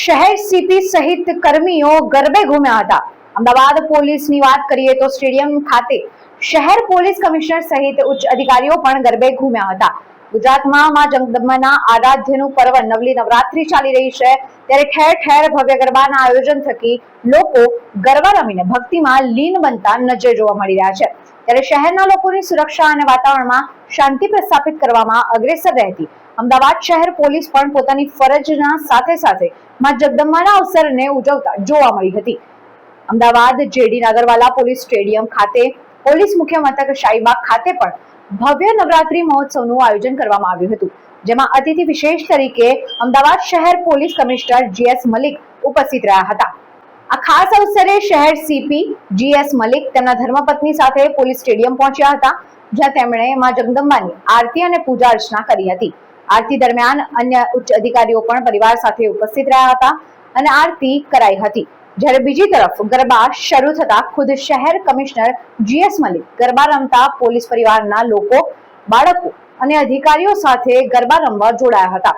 શહેર સીપી સહિત કર્મીઓ ગરબે ઘૂમ્યા હતા. અમદાવાદ પોલીસની વાત કરીએ તો સ્ટેડિયમ ખાતે શહેર પોલીસ કમિશનર સહિત ઉચ્ચ અધિકારીઓ પણ ગરબે ઘૂમ્યા હતા. ગુજરાતમાં માં જગદંબાના આરાધ્યનું પર્વ નવલી નવરાત્રી ચાલી રહી છે, ત્યારે ઠેર ઠેર ભવ્ય ગરબાના આયોજન થકી લોકો ગરબા રમીને ભક્તિમાં લીન બનતા નજર જોવા મળી રહ્યા છે. ત્યારે શહેરના લોકોની સુરક્ષા અને વાતાવરણમાં શાંતિ પ્રસ્થાપિત કરવામાં અગ્રેસર રહેતી. અમદાવાદ શહેર પોલીસ પણ પોતાની ફરજના સાથે સાથે માં જગદંબાના અવસરને ઉજવતા જોવા મળી હતી. Ahmedabad J D Nagarwala police stadium ખાતે પોલીસ મુખ્ય શાહીબાગ ખાતે પણ ભવ્ય નવરાત્રી મહોત્સવનું આયોજન કરવામાં આવ્યું હતું. જેમાં અતિથિ વિશેષ તરીકે અમદાવાદ શહેર પોલીસ કમિશનર જીએસ મલિક ઉપસ્થિત રહ્યા હતા. આ ખાસ અવસરે શહેર સીપી જીએસ મલિક તેમના ધર્મપત્ની સાથે પોલીસ સ્ટેડિયમ પહોંચ્યા હતા, જ્યાં તેમણે માં જગદંબાની આરતી અને પૂજા અર્ચના કરી હતી. આરતી દરમિયાન અન્ય ઉચ્ચ અધિકારીઓ પણ પરિવાર સાથે ઉપસ્થિત રહ્યા હતા અને આરતી કરાઈ હતી. જ્યારે બીજી તરફ ગરબા શરૂ થતા ખુદ શહેર કમિશનર જીએસ મલિક ગરબા રમતા પોલીસ પરિવારના લોકો, બાળકો અને અધિકારીઓ સાથે ગરબા રમવા જોડાયા હતા.